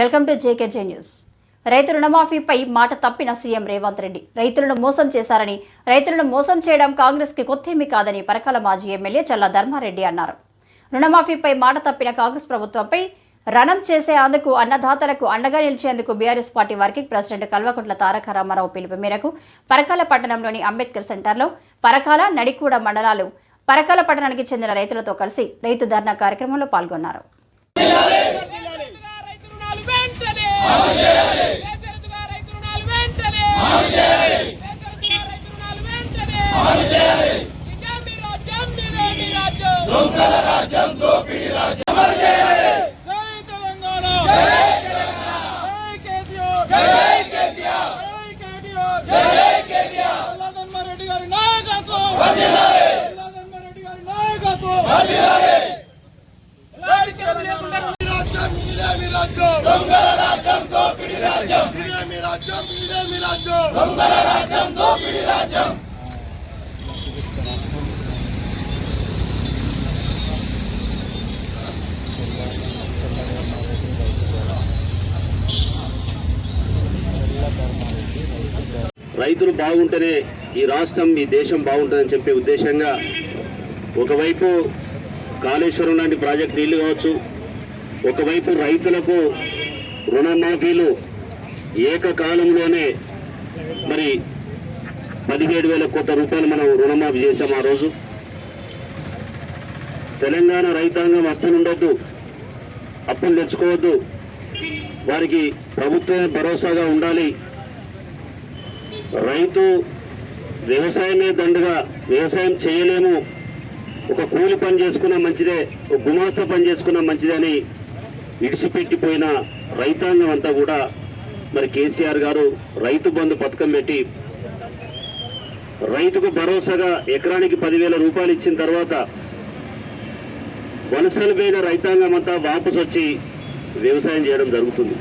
Welcome to JKJ news. రైతు రుణమాఫీపై మాట తప్పిన సీఎం రేవంత్ రెడ్డి. రైతులను మోసం చేశారని రైతులను మోసం చేయడం కాంగ్రెస్కి కొత్తేమీ కాదని పరకాల మాజీ ఎమ్మెల్యే చల్ల ధర్మారెడ్డి అన్నారు. రుణమాఫీపై మాట తప్పిన కాంగ్రెస్ ప్రభుత్వంపై రణం చేసే అందుకు అన్నదాతలకు అండగా నిలిచేందుకు BRS party working president Kalvakuntla Taraka Rama Rao పిలుపు మేరకు పరకాల పట్టణంలోని అంబేద్కర్ సెంటర్లో పరకాల నడికూడ మండలాలు పరకాల పట్టణానికి చెందిన రైతులతో కలిసి రైతు ధర్నా కార్యక్రమంలో పాల్గొన్నారు రైతుగా రైతు రుణాలు వెంటనే రైతుగా రైతు రుణాలు వెంటనే రైతుగా రైతు రుణాలు వెంటనే నిజాం మీ రాజ్యం మీరే మీ రాజ్యం జై తెలంగాణ జై కేసీఆర్ జై కేసీఆర్ జై కేటీఆర్ రెడ్డి గారి నాయకత్వం రెడ్డి గారి దొంగల రాజ్యం దోపిడి రాజ్యం మీరే మీ రాజ్యం రాజ్యం దొంగల రాజ్యం దోపిడి రాజ్యం రైతులు బాగుంటేనే ఈ రాష్ట్రం ఈ దేశం బాగుంటుందని చెప్పే ఉద్దేశంగా ఒకవైపు కాళేశ్వరం లాంటి ప్రాజెక్ట్ నీళ్ళు కావచ్చు ఒకవైపు రైతులకు రుణమాఫీలు ఏకకాలంలోనే మరి పదిహేడు వేల కోట్ల రూపాయలు మనం రుణమాఫీ చేశాం ఆ రోజు. తెలంగాణ రైతాంగం అప్పులు ఉండొద్దు అప్పులు తెచ్చుకోవద్దు. వారికి ప్రభుత్వమే భరోసాగా ఉండాలి. రైతు వ్యవసాయమే దండగా వ్యవసాయం చేయలేము. ఒక కూలి పని చేసుకున్నా మంచిదే ఒక గుమాస్తా పని చేసుకున్నా మంచిదని ఇడిసిపెట్టిపోయిన రైతాంగం అంతా కూడా మరి కేసీఆర్ గారు రైతు బంధు పథకం పెట్టి రైతుకు భరోసాగా ఎకరానికి పదివేల రూపాయలు ఇచ్చిన తర్వాత వలసలు పోయిన రైతాంగం అంతా వాపసు వచ్చి వ్యవసాయం చేయడం జరుగుతుంది.